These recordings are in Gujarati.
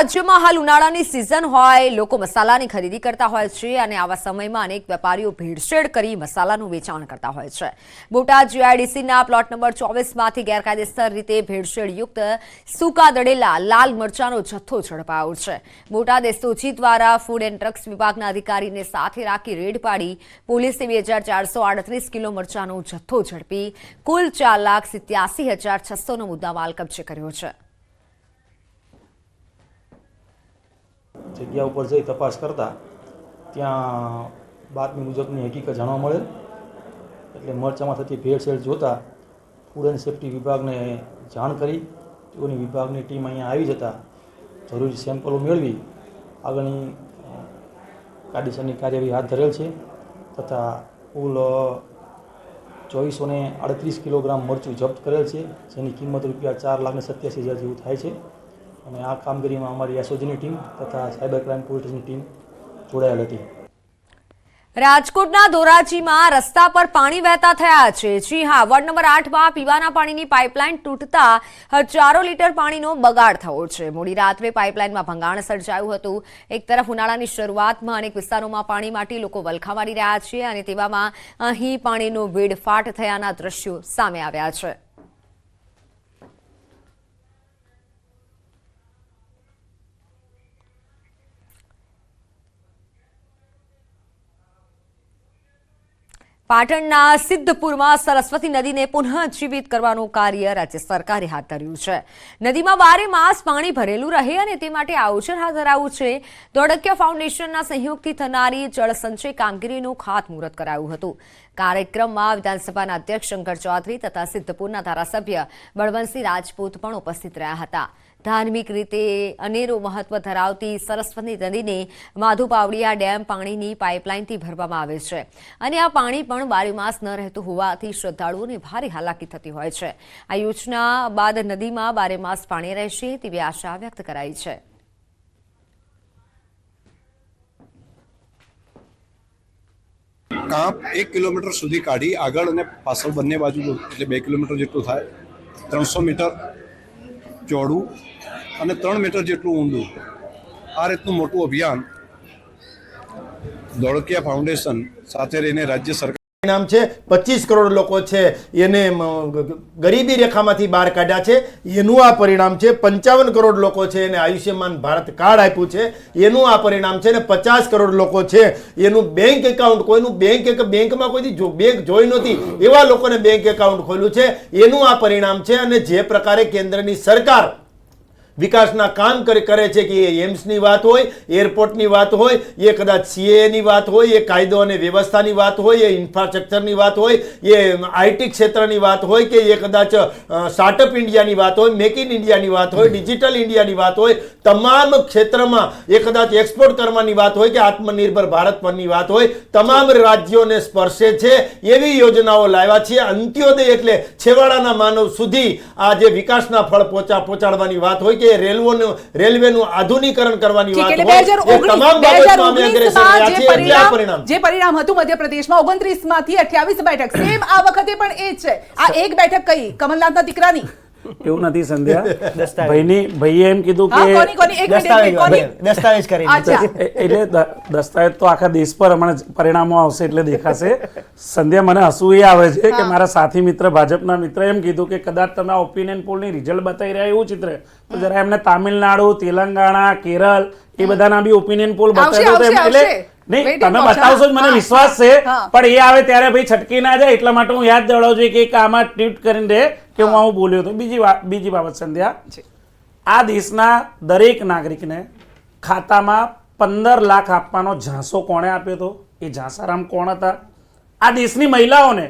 રાજ્યમાં હાલ ઉનાળાની સિઝન હોય, લોકો મસાલાની ખરીદી કરતા હોય છે અને આવા સમયમાં અનેક વેપારીઓ ભેળસેળ કરી મસાલાનું વેચાણ કરતા હોય છે. બોટાદ જીઆઈડીસીના પ્લોટ નંબર ચોવીસમાંથી ગેરકાયદેસર રીતે ભેળસેળયુક્ત સૂકા દળેલા લાલ મરચાનો જથ્થો ઝડપાયો છે. બોટાદ એસઓજી દ્વારા ફૂડ એન્ડ ડ્રગ્સ વિભાગના અધિકારીને સાથે રાખી રેડ પાડી પોલીસે બે હજાર ચારસો આડત્રીસ કિલો મરચાનો જથ્થો ઝડપી કુલ ચાર લાખ સિત્યાસી હજાર છસોનો મુદ્દામાલ કબજે કર્યો છે. જગ્યા ઉપર જઈ તપાસ કરતા ત્યાં બાતમી મુજબની હકીકત જાણવા મળેલ. એટલે મરચામાં થતી ભેળસેળ જોતા ફૂડ એન્ડ સેફ્ટી વિભાગને જાણ કરી. તેઓની વિભાગની ટીમ અહીંયા આવી જતા જરૂરી સેમ્પલો મેળવી. આગળની કાયદેસરની કાર્યવાહી હાથ ધરેલ છે તથા કુલ ચોવીસો ને આડત્રીસ કિલોગ્રામ મરચું જપ્ત કરેલ છે. જેની કિંમત રૂપિયા ચાર લાખ ને સત્યાસી હજાર જેવું થાય છે. અને આ કામગીરીમાં અમારી એસઓજીની ટીમ તથા સાયબર ક્રાઇમ પોલીસની ટીમ જોડાયેલ હતી. રાજકોટના ધોરાજીમાં રસ્તા પર પાણી વહેતા થયા છે. જી હા, વોર્ડ નંબર આઠમાં પીવાના પાણીની પાઇપલાઇન તૂટતા હજારો લીટર પાણીનો બગાડ થયો છે. મોડી રાત્રે પાઇપલાઇનમાં ભંગાણ સર્જાયું હતું. એક તરફ ઉનાળાની શરૂઆતમાં અનેક વિસ્તારોમાં પાણી માટે લોકો વલખા મારી રહ્યા છે અને તેવામાં અહીં પાણીનો વેડફાટ થયાના દ્રશ્યો સામે આવ્યા છે. પાટણના સિદ્ધપુરમાં સરસ્વતી નદીને પુનઃજીવિત કરવાનું કાર્ય રાજ્ય સરકારે હાથ ધર્યું છે. નદીમાં બારે માસ પાણી ભરેલું રહે અને તે માટે આયોજન હાથ ધરાયું છે. દોડકિયા ફાઉન્ડેશનના સહયોગથી થનારી જળસંચય કામગીરીનું ખાતમુહૂર્ત કરાયું હતું. કાર્યક્રમમાં વિધાનસભાના અધ્યક્ષ શંકર ચૌધરી તથા સિદ્ધપુરના ધારાસભ્ય બળવંતસિંહ રાજપૂત પણ ઉપસ્થિત રહ્યા હતા. ધાર્મિક રીતે અનેરું મહત્વ ધરાવતી સરસ્વતી નદીને માધુપાવડિયા ડેમ પાણીની પાઇપલાઇનથી ભરવામાં આવે છે. અને આ પાણી પણ બારેમાસ ન રહેતું હોવાથી શ્રદ્ધાળુઓને ભારે હાલાકી થતી હોય છે. આ યોજના બાદ નદીમાં બારેમાસ પાણી રહેશે તેવી આશા વ્યક્ત કરાઈ છે. કાંપ એક કિલોમીટર સુધી કાઢી આગળ અને પાછળ બંને બાજુ એટલે બે કિલોમીટર જેટલું થાય. ત્રણસો મીટર ચોડું અને ત્રણ મીટર જેટલું ઊંડું. આ રીતનું મોટું અભિયાન ધોળકિયા ફાઉન્ડેશન સાથે રહીને રાજ્ય સરકાર નામ છે, પચીસ કરોડ લોકો છે, એને ગરીબી રેખામાંથી બહાર કાઢ્યા છે. એનું આ પરિણામ છે, પંચાવન કરોડ લોકો છે એને આયુષ્યમાન ભારત કાર્ડ આપ્યું છે. એનું આ પરિણામ છે ને પચાસ કરોડ લોકો છે એનું બેંક એકાઉન્ટ, કોઈનું બેંક એક બેંકમાં કોઈથી બેંક જોઈ નહોતી, એવા લોકોને બેંક એકાઉન્ટ ખોલ્યું છે. એનું આ પરિણામ છે અને જે પ્રકારે કેન્દ્રની સરકાર વિકાસના કામ કરે છે કે એ એમ્સની વાત હોય, એરપોર્ટની વાત હોય, એ કદાચ સીએની વાત હોય, એ કાયદો અને વ્યવસ્થાની વાત હોય, એ ઇન્ફ્રાસ્ટ્રક્ચરની વાત હોય, એ આઈટી ક્ષેત્રની વાત હોય કે એ કદાચ સ્ટાર્ટઅપ ઇન્ડિયાની વાત હોય મેક ઇન ઇન્ડિયાની વાત હોય ડિજિટલ ઇન્ડિયાની વાત હોય, તમામ ક્ષેત્રમાં એ કદાચ એક્સપોર્ટ કરવાની વાત હોય કે આત્મનિર્ભર ભારત પરની વાત હોય, તમામ રાજ્યોને સ્પર્શે છે એવી યોજનાઓ લાવ્યા છે અંત્યોદય એટલે છેવાડાના માનવ સુધી આ જે વિકાસના ફળ પહોંચા પહોંચાડવાની વાત હોય કે રેલવેનું રેલવેનું આધુનિકરણ કરવાની વાત હોય જે પરિણામ હતું મધ્યપ્રદેશમાં ઓગણત્રીસમાંથી અઠ્યાવીસ બેઠક. સેમ આ વખતે પણ એ જ છે. આ એક બેઠક કઈ? કમલનાથના દીકરાની? એવું નથી સંધ્યા? ભાઈની ભાઈએ એમ કીધું કે કોની કોની? એક મિનિટ, એક મિનિટ, કોની? દસ્તાવેજ એટલે દસ્તાવેજ તો આખા દેશ પર હમણાં પરિણામો આવશે એટલે દેખાશે. સંધ્યા મને હસવું એ આવે છે કે મારા સાથી મિત્ર ભાજપના મિત્ર એમ કીધું કે કદાચ તમે ઓપિનિયન પોલની રિઝલ્ટ બતાવી રહ્યા એવું ચિત્ર. તો જરા એમને તામિલનાડુ તેલંગાણા કેરળ એ બધાના બી ઓપિનિયન પોલ બતાવ્યો એટલે. નહીં તમે બતાવશો જ મને વિશ્વાસ છે પણ એ આવે ત્યારે ભાઈ છટકી ના જાય એટલા માટે હું યાદ દેવડાવું છું કે આમાં ટ્વીટ કરીને દે કે હું આવું બોલ્યો હતો. બીજી બીજી બાબત સંધ્યા. આ દેશના દરેક નાગરિકને ખાતામાં પંદર લાખ આપવાનો ઝાંસો કોણે આપ્યો હતો? એ ઝાંસારામ કોણ હતા? આ દેશની મહિલાઓને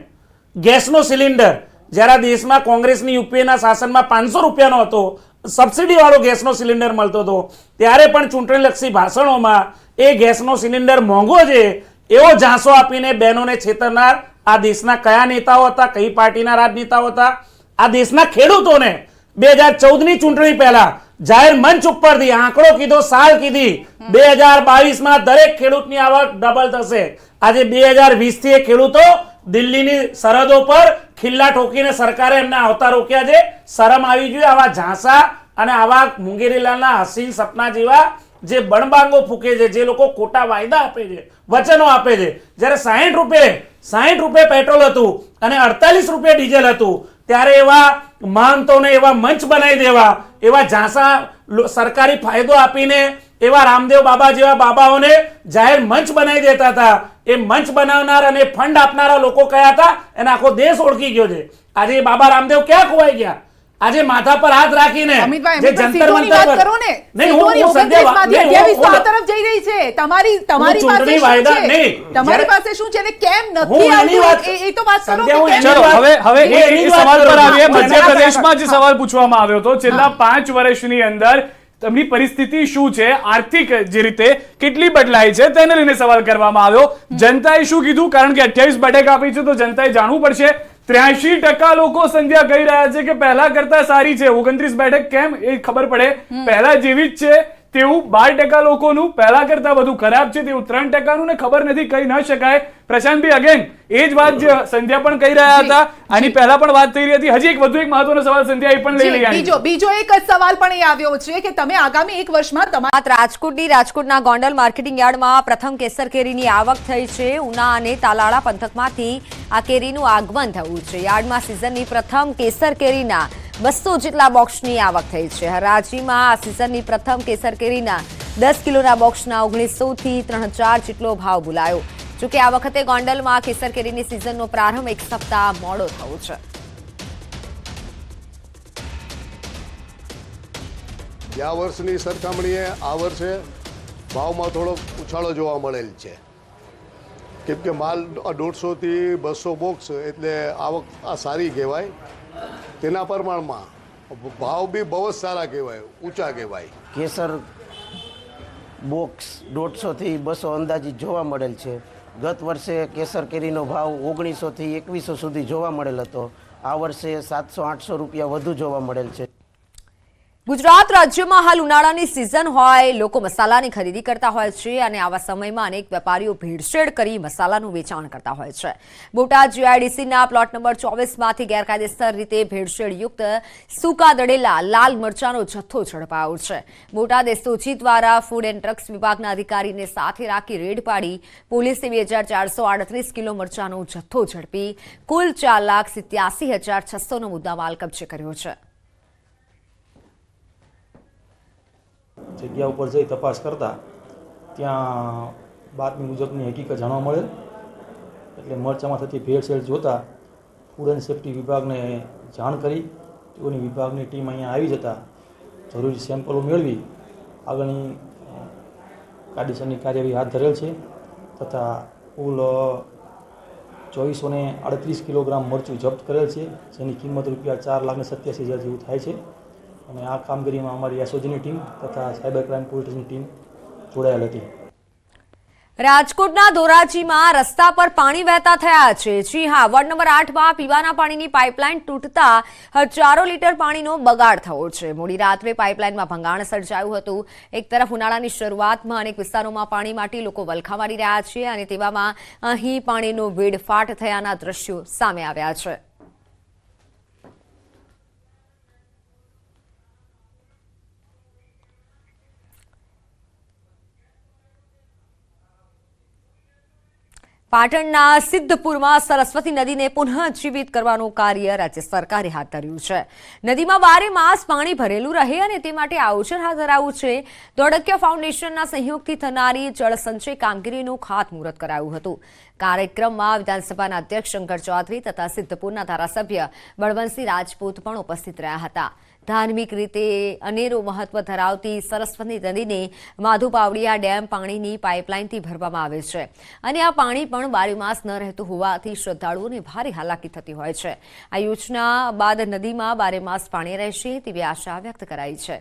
ગેસનો સિલિન્ડર જ્યારે આ દેશમાં કોંગ્રેસની યુપીએના શાસનમાં પાંચસો રૂપિયાનો હતો સબસિડી વાળો ગેસનો સિલિન્ડર મળતો હતો. ત્યારે પણ ચૂંટણીલક્ષી ભાષણોમાં એ ગેસનો સિલિન્ડર મોંઘો છે એવો ઝાંસો આપીને બહેનોને છેતરનાર. આ દેશના કયા નેતાઓ હતા, કઈ પાર્ટીના રાજનેતાઓ હતા? આ દેશના ખેડૂતોને બે હજાર ચૌદની ચૂંટણી પહેલા જાહેર મંચ ઉપરથી આંકડો કીધો, સાલ કીધી. બે હજાર બાવીસમાં દરેક ખેડૂતની આવક ડબલ થશે. આજે બે હજાર વીસથી એ ખેડૂતો દિલ્હીની સરહદો પર ખિલ્લા ઠોકીને સરકારે એમને આવતા રોક્યા છે. શરમ આવી જોઈએ આવા ઝાંસા અને આવા મુંગેરીલાલના હસીન સપના જેવા જે બણબાંગો ફૂકે છે, જે લોકો ખોટા વાયદા આપે છે, વચનો આપે છે. જ્યારે સાહીઠ રૂપે સાહીઠ રૂપે પેટ્રોલ હતું અને અડતાલીસ રૂપિયે ડીઝલ હતું, ત્યારે એવા મહંતોને એવા મંચ બનાવી દેવા, એવા ઝાંસા સરકારી ફાયદો આપીને એવા રામદેવ બાબા જેવા બાબાઓને જાહેર મંચ બનાવી દેતા હતા. એ મંચ બનાવનાર અને ફંડ આપનારા લોકો કયા હતા? એને આખો દેશ ઓળખી ગયો છે. આજે બાબા રામદેવ ક્યાં ખોવાઈ ગયા? આજે માથા પર હાથ રાખીને જે જંતર મંતર પર- કરો ને નહીં, હું- સીટોની સંધ્યા માંથી 28 આ તરફ જઈ રહી છે. તમારી તમારી પાસે શું વાયદા- છે? નહીં, તમારી પાસે શું છે ને કેમ નથી આવતું? વાત- એ- તો વાત કરો કે ચલો હવે હવે એ સવાલ પર આવીએ મધ્યપ્રદેશમાં જે સવાલ પૂછવામાં આવ્યો હતો. છેલ્લા પાંચ વર્ષની અંદર તેમની પરિસ્થિતિ શું છે? આર્થિક જે રીતે કેટલી બદલાઈ છે તેને લઈને સવાલ કરવામાં આવ્યો. જનતાએ શું કીધું? કારણ કે અઠ્યાવીસ બેઠક આપી છે તો જનતાએ જાણવું પડશે ત્ર્યાસી ટકા લોકો સંધ્યા કહી રહ્યા છે કે પહેલા કરતા સારી છે. ઓગણત્રીસ બેઠક કેમ એ ખબર પડે. પહેલા જેવી જ છે. તેવું બાર ટકા લોકોનું પહેલા કરતા વધુ ખરાબ છે તેવું ત્રણ ટકાનું ને ખબર નથી કહી ન શકાય. પ્રશાંતભાઈ અગેન એ જ વાત જે સંધ્યા પણ કહી રહ્યા હતા. આની પહેલા પણ વાત થઈ રહી હતી. હજી એક વધુ એક મહત્વનો સવાલ સંધ્યા એ પણ લઈ લઈ બીજો બીજો એક જ સવાલ પણ એ આવ્યો છે કે તમે આગામી એક વર્ષમાં તમારા રાજકોટની રાજકોટના ગોંડલ માર્કેટિંગ યાર્ડમાં પ્રથમ કેસર કેરીની આવક થઈ છે. ઉના અને તાલાળા પંથકમાંથી આ કેરીનું આગમન થયું છે. યાર્ડમાં સિઝનની પ્રથમ કેસર કેરીના બસો જેટલા બોક્સની આવક થઈ છે. હરાજીમાં આ સિઝનની પ્રથમ કેસર કેરીના દસ કિલોના બોક્સના ઓગણીસોથી ત્રણ જેટલો ભાવ બોલાયો જોકે આ વખતે ગોંડલમાં કેસર કેરીની સિઝનનો પ્રારંભ એક સપ્તાહ મોડો થયો છે. ગયા વર્ષની સરખામણીએ આ વર્ષે ભાવમાં થોડો ઉછાળો જોવા મળેલ છે. કેમ કે માલ દોઢસોથી બસો બોક્સ એટલે આવક આ સારી કહેવાય. તેના પ્રમાણમાં ભાવ બી બહુ જ સારા કહેવાય, ઊંચા કહેવાય. કેસર બોક્સ દોઢસોથી બસો અંદાજિત જોવા મળેલ છે. ગત વર્ષે કેસર કેરીનો ભાવ ઓગણીસોથી એકવીસો સુધી જોવા મળેલ હતો. આ વર્ષે સાતસો આઠસો રૂપિયા વધુ જોવા મળેલ છે. ગુજરાત રાજ્યમાં હાલ ઉનાળાની સિઝન હોય, લોકો મસાલાની ખરીદી કરતા હોય છે અને આવા સમયમાં અનેક વેપારીઓ ભેળસેળ કરી મસાલાનું વેચાણ કરતા હોય છે. બોટાદ જીઆઈડીસીના પ્લોટ નંબર ચોવીસમાંથી ગેરકાયદેસર રીતે ભેળસેળયુક્ત સૂકા દળેલા લાલ મરચાનો જથ્થો ઝડપાયો છે. બોટાદ એસઓજી દ્વારા ફૂડ એન્ડ ડ્રગ્સ વિભાગના અધિકારીને સાથે રાખી રેડ પાડી પોલીસે બે હજાર ચારસો આડત્રીસ કિલો મરચાનો જથ્થો ઝડપી કુલ ચાર લાખ સિત્યાસી હજાર છસોનો મુદ્દામાલ કબજે કર્યો છે. જગ્યા ઉપર જઈ તપાસ કરતા ત્યાં બાતમી મુજબની હકીકત જાણવા મળેલ. એટલે મરચામાં થતી ભેળસેળ જોતા ફૂડ એન્ડ સેફ્ટી વિભાગને જાણ કરી, તેઓની વિભાગની ટીમ અહીંયા આવી જતા જરૂરી સેમ્પલો મેળવી, આગળની કાયદેસરની કાર્યવાહી હાથ ધરેલ છે તથા કુલ ચોવીસો ને આડત્રીસ કિલોગ્રામ મરચું જપ્ત કરેલ છે, જેની કિંમત રૂપિયા ચાર લાખ ને સત્યાસી હજાર જેવું થાય છે. અને આ કામગીરીમાં અમારી એસઓજીની ટીમ તથા સાયબર ક્રાઇમ પોલીસની ટીમ જોડાયેલ હતી. રાજકોટના ધોરાજીમાં રસ્તા પર પાણી વહેતા થયા છે. જી હા, વોર્ડ નંબર આઠમાં પીવાના પાણીની પાઇપલાઇન તૂટતા હજારો લીટર પાણીનો બગાડ થયો છે. મોડી રાત્રે પાઇપલાઇનમાં ભંગાણ સર્જાયું હતું. એક તરફ ઉનાળાની શરૂઆતમાં અનેક વિસ્તારોમાં પાણી માટે લોકો વલખા મારી રહ્યા છે અને તેવામાં અહીં પાણીનો વેડફાટ થયાના દ્રશ્યો સામે આવ્યા છે. પાટણના સિદ્ધપુરમાં સરસ્વતી નદીને પુનઃજીવિત કરવાનું કાર્ય રાજ્ય સરકારે હાથ ધર્યું છે. નદીમાં બારે માસ પાણી ભરેલું રહે અને તે માટે આયોજન હાથ ધરાયું છે. દોડકિયા ફાઉન્ડેશનના સહયોગથી થનારી જળસંચય કામગીરીનું ખાતમુહૂર્ત કરાયું હતું. કાર્યક્રમમાં વિધાનસભાના અધ્યક્ષ શંકર ચૌધરી તથા સિદ્ધપુરના ધારાસભ્ય બળવંતસિંહ રાજપૂત પણ ઉપસ્થિત રહ્યા હતા. ધાર્મિક રીતે અનેરું મહત્વ ધરાવતી સરસ્વતી નદીને માધુપાવડિયા ડેમ પાણીની પાઇપલાઇનથી ભરવામાં આવે છે. અને આ પાણી પણ બારેમાસ ન રહેતું હોવાથી શ્રદ્ધાળુઓને ભારે હાલાકી થતી હોય છે. આ યોજના બાદ નદીમાં બારેમાસ પાણી રહેશે તેવી આશા વ્યક્ત કરાઈ છે.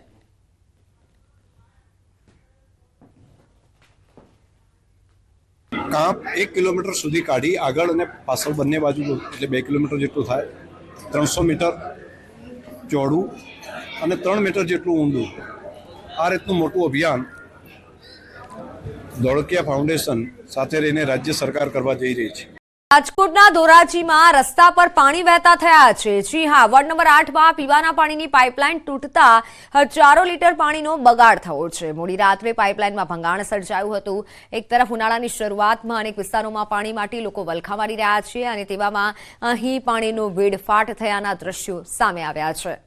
કાંપ એક કિલોમીટર સુધી કાઢી આગળ અને પાછળ બંને બાજુ, એટલે બે કિલોમીટર જેટલું થાય, ત્રણસો મીટર ચોડું અને ત્રણ મીટર જેટલું ઊંડું. આ રીતનું મોટું અભિયાન ધોળકિયા ફાઉન્ડેશન સાથે રહીને રાજ્ય સરકાર કરવા જઈ રહી છે. રાજકોટના ધોરાજીમાં રસ્તા પર પાણી વહેતા થયા છે. જી હા, વોર્ડ નંબર આઠમાં પીવાના પાણીની પાઇપલાઇન તૂટતા હજારો લીટર પાણીનો બગાડ થયો છે. મોડી રાત્રે પાઇપલાઇનમાં ભંગાણ સર્જાયું હતું. એક તરફ ઉનાળાની શરૂઆતમાં અનેક વિસ્તારોમાં પાણી માટે લોકો વલખા મારી રહ્યા છે અને તેવામાં અહીં પાણીનો વેડફાટ થયાના દ્રશ્યો સામે આવ્યા છે.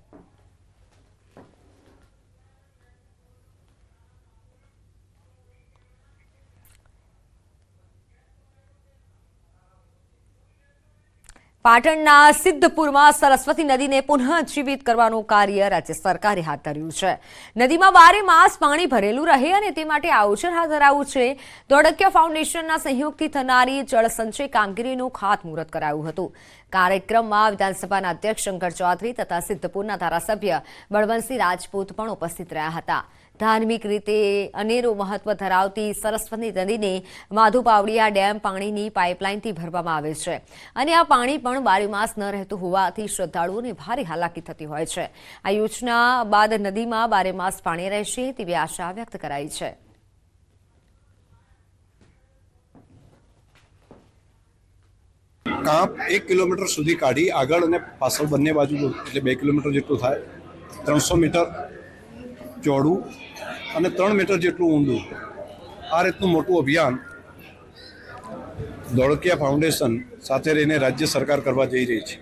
પાટણના સિદ્ધપુરમાં સરસ્વતી નદીને પુનઃજીવિત કરવાનું કાર્ય રાજ્ય સરકારે હાથ ધર્યું છે. નદીમાં બારે માસ પાણી ભરેલું રહે અને તે માટે આયોજન હાથ ધરાયું છે. દોડકિયા ફાઉન્ડેશનના સહયોગથી થનારી જળસંચય કામગીરીનું ખાતમુહૂર્ત કરાયું હતું. કાર્યક્રમમાં વિધાનસભાના અધ્યક્ષ શંકર ચૌધરી તથા સિદ્ધપુરના ધારાસભ્ય બળવંતસિંહ રાજપૂત પણ ઉપસ્થિત રહ્યા હતા. ધાર્મિક રીતે અનેરો મહત્વ ધરાવતી સરસ્વતી નદીને માધુપાવડિયા ડેમ પાણીની પાઇપલાઇનથી ભરવામાં આવે છે. અને આ પાણી પણ બારેમાસ ન રહેતું હોવાથી શ્રદ્ધાળુઓને ભારે હાલાકી થતી હોય છે. આ યોજના બાદ નદીમાં બારેમાસ પાણી રહેશે તેવી આશા વ્યક્ત કરાઈ છે. કાંપ એક કિલોમીટર સુધી કાઢી આગળ અને પાછળ બંને બાજુ એટલે બે કિલોમીટર જેટલું થાય. ત્રણસો મીટર ચોડું અને ત્રણ મીટર જેટલું ઊંડું. આ રીતનું મોટું અભિયાન દોડકિયા ફાઉન્ડેશન સાથે રહીને રાજ્ય સરકાર કરવા જઈ રહી છે.